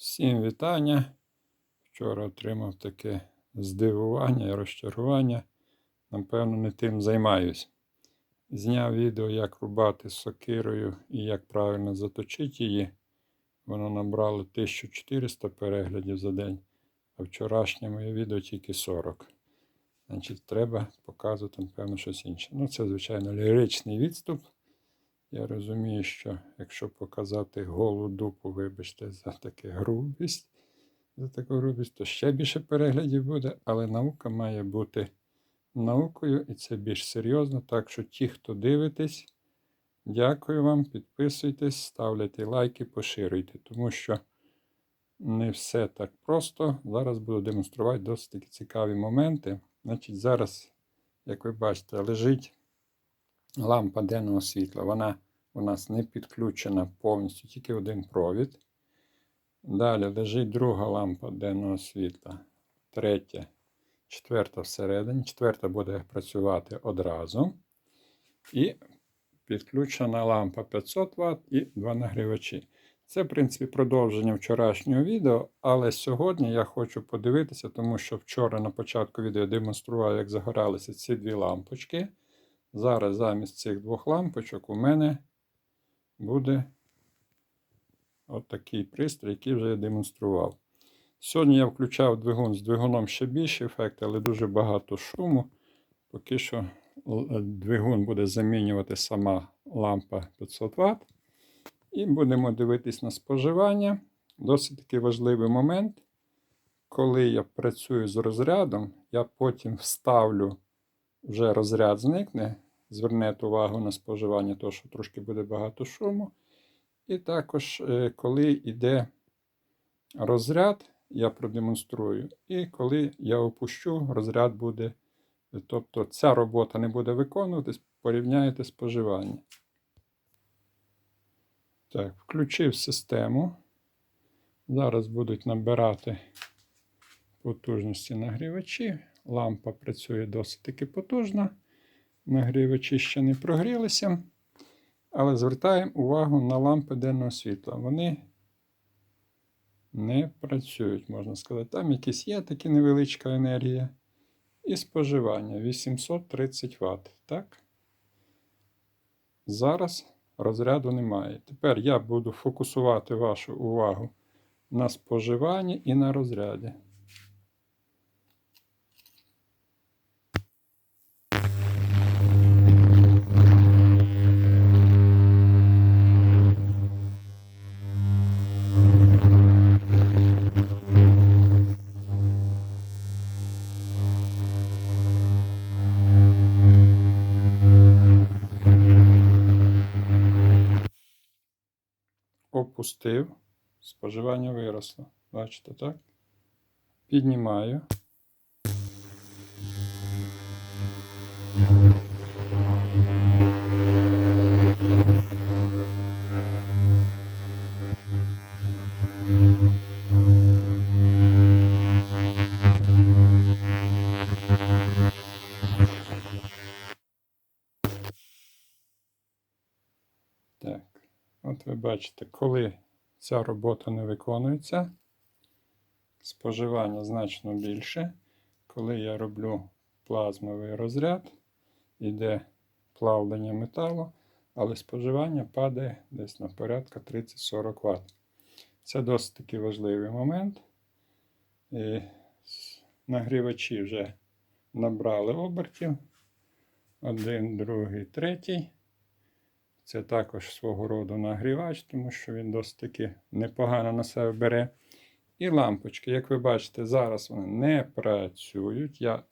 Всім вітання. Вчора отримав таке здивування і розчарування. Напевно, не тим займаюсь. Зняв відео, як рубати сокирою і як правильно заточити її. Воно набрало 1400 переглядів за день, а вчорашнє моє відео тільки 40. Значить, треба показувати, напевно, щось інше. Ну, це, звичайно, ліричний відступ. Я розумію, що якщо показати голу дупу, вибачте, за таку грубість, за таку грубість, то ще більше переглядів буде, але наука має бути наукою, і це більш серйозно. Так що ті, хто дивитесь, дякую вам, підписуйтесь, ставляйте лайки, поширюйте, тому що не все так просто. Зараз буду демонструвати досить такі цікаві моменти. Значить, зараз, як ви бачите, лежить лампа денного світла. Вона у нас не підключена повністю, тільки один провід. Далі лежить друга лампа денного світла. Третя, четверта всередині. Четверта буде працювати одразу. І підключена лампа 500 Вт і два нагрівачі. Це, в принципі, продовження вчорашнього відео, але сьогодні я хочу подивитися, тому що вчора на початку відео я демонстрував, як загоралися ці дві лампочки. Зараз замість цих двох лампочок у мене буде отакий пристрій, який вже я демонстрував. Сьогодні я включав двигун з двигуном ще більший ефект, але дуже багато шуму. Поки що двигун буде замінювати сама лампа 500 Вт. І будемо дивитись на споживання. Досить такий важливий момент. Коли я працюю з розрядом, я потім вставлю вже розряд зникне. Звернете увагу на споживання, того, що трошки буде багато шуму. І також, е, коли йде розряд, я продемонструю. І коли я опущу, розряд буде. Тобто ця робота не буде виконуватись, порівняєте споживання. Так, включив систему. Зараз будуть набирати потужності нагрівачі. Лампа працює досить таки потужно. Нагрівачі ще не прогрілися. Але звертаємо увагу на лампи денного світла. Вони не працюють, можна сказати. Там якісь є такі невеличка енергія. І споживання 830 Вт. Так? Зараз розряду немає. Тепер я буду фокусувати вашу увагу на споживанні і на розряді. Опустив, споживання виросло. Бачите, так? Піднімаю. От ви бачите, коли ця робота не виконується, споживання значно більше. Коли я роблю плазмовий розряд, йде плавлення металу, але споживання падає десь на порядка 30-40 Вт. Це досить таки важливий момент. І нагрівачі вже набрали обертів. Один, другий, третій. Це також свого роду нагрівач, тому що він досить таки непогано на себе бере. І лампочки, як ви бачите, зараз вони не працюють. Я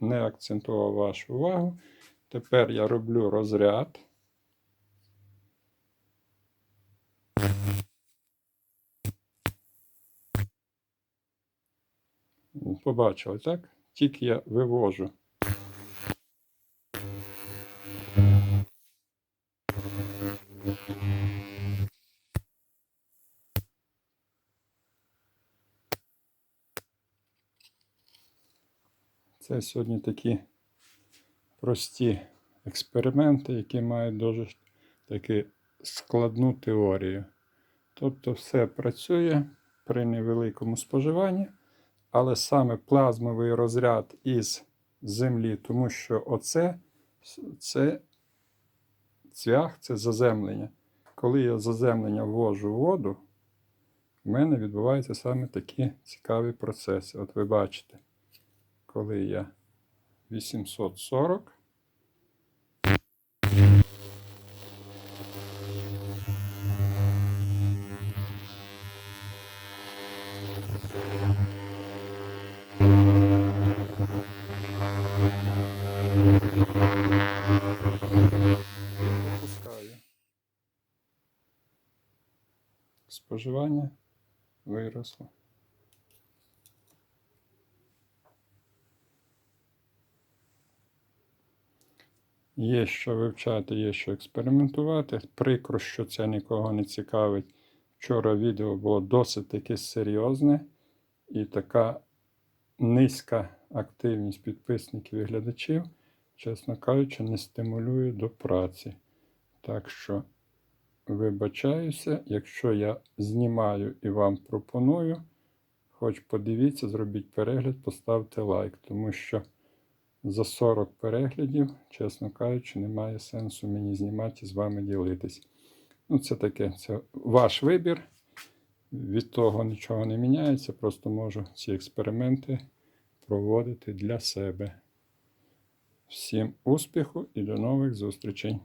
не акцентував вашу увагу. Тепер я роблю розряд. Побачили, так? Тільки я вивожу. Це сьогодні такі прості експерименти, які мають дуже таки складну теорію. Тобто все працює, при невеликому споживанні, але саме плазмовий розряд із землі, тому що оце це цвях, це заземлення. Коли я заземлення ввожу в воду, в мене відбуваються саме такі цікаві процеси. От ви бачите, коли я 840. Опускаю. Споживання виросло. Є що вивчати, є що експериментувати. Прикро, що це нікого не цікавить. Вчора відео було досить таки серйозне і така низька активність підписників і глядачів, чесно кажучи, не стимулює до праці. Так що вибачаюся, якщо я знімаю і вам пропоную, хоч подивіться, зробіть перегляд, поставте лайк, тому що за 40 переглядів, чесно кажучи, немає сенсу мені знімати і з вами ділитись. Ну, це таке, це ваш вибір. Від того нічого не міняється, просто можу ці експерименти проводити для себе. Всім успіху і до нових зустрічей!